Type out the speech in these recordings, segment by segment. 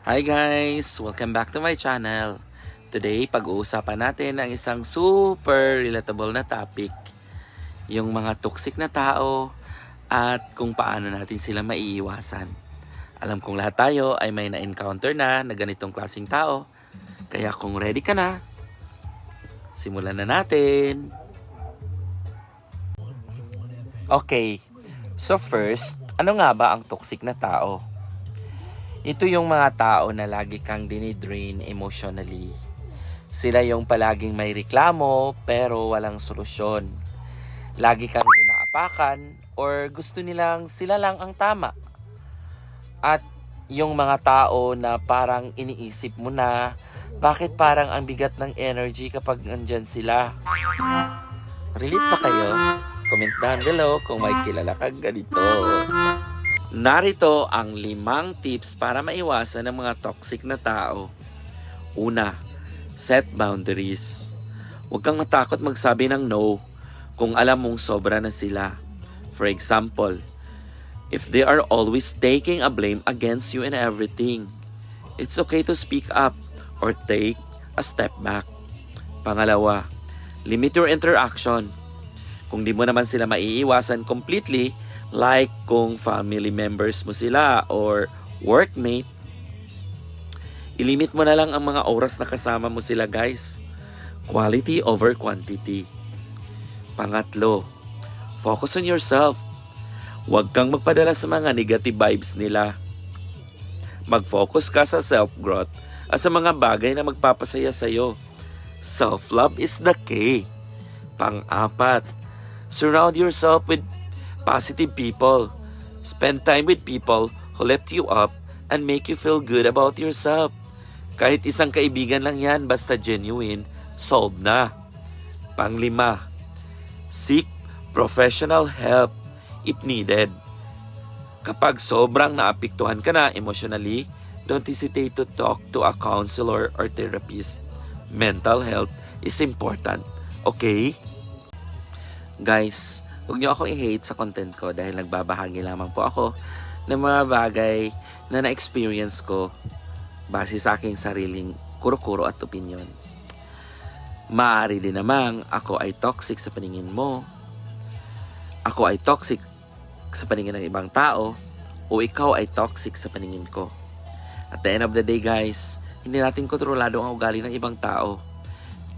Hi guys! Welcome back to my channel. Today, pag-uusapan natin ang isang super relatable na topic. Yung mga toxic na tao at kung paano natin sila maiiwasan. Alam kong lahat tayo ay may na-encounter na na ganitong klaseng tao. Kaya kung ready ka na, simulan na natin. Okay, so first, ano nga ba ang toxic na tao? Ito yung mga tao na lagi kang dinidrain emotionally. Sila yung palaging may reklamo pero walang solusyon. Lagi kang inaapakan or gusto nilang sila lang ang tama. At yung mga tao na parang iniisip mo na bakit parang ang bigat ng energy kapag nandyan sila. Relate pa kayo? Comment down below kung may kilala kang ganito. Narito ang limang tips para maiwasan ang mga toxic na tao. Una, set boundaries. Huwag kang matakot magsabi ng no kung alam mong sobra na sila. For example, if they are always taking a blame against you in everything, it's okay to speak up or take a step back. Pangalawa, limit your interaction. Kung di mo naman sila maiiwasan completely, like kung family members mo sila or workmate, ilimit mo na lang ang mga oras na kasama mo sila guys. Quality over quantity. Pangatlo, focus on yourself. Huwag kang magpadala sa mga negative vibes nila. Mag-focus ka sa self-growth at sa mga bagay na magpapasaya sa'yo. Self-love is the key. Pang-apat, surround yourself with positive people. Spend time with people who lift you up and make you feel good about yourself. Kahit isang kaibigan lang yan, basta genuine, solve na. Panglima, seek professional help if needed. Kapag sobrang naapektuhan ka na emotionally, don't hesitate to talk to a counselor or therapist. Mental health is important. Okay? Guys, huwag niyo akong i-hate sa content ko dahil nagbabahagi lamang po ako ng mga bagay na na-experience ko base sa aking sariling kuro-kuro at opinion. Maaari din namang ako ay toxic sa paningin mo. Ako ay toxic sa paningin ng ibang tao o ikaw ay toxic sa paningin ko. At the end of the day guys, hindi natin kontrolado ang ugali ng ibang tao.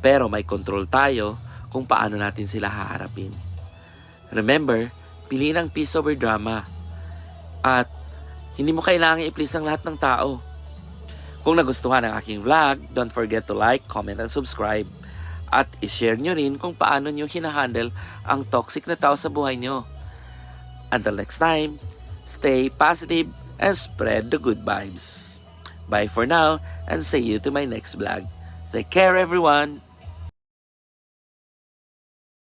Pero may control tayo kung paano natin sila haharapin. Remember, piliin ang peace over drama. At hindi mo kailangan i-please ang lahat ng tao. Kung nagustuhan ang aking vlog, don't forget to like, comment, and subscribe. At i-share nyo rin kung paano nyo hinahandle ang toxic na tao sa buhay nyo. Until next time, stay positive and spread the good vibes. Bye for now and see you to my next vlog. Take care everyone!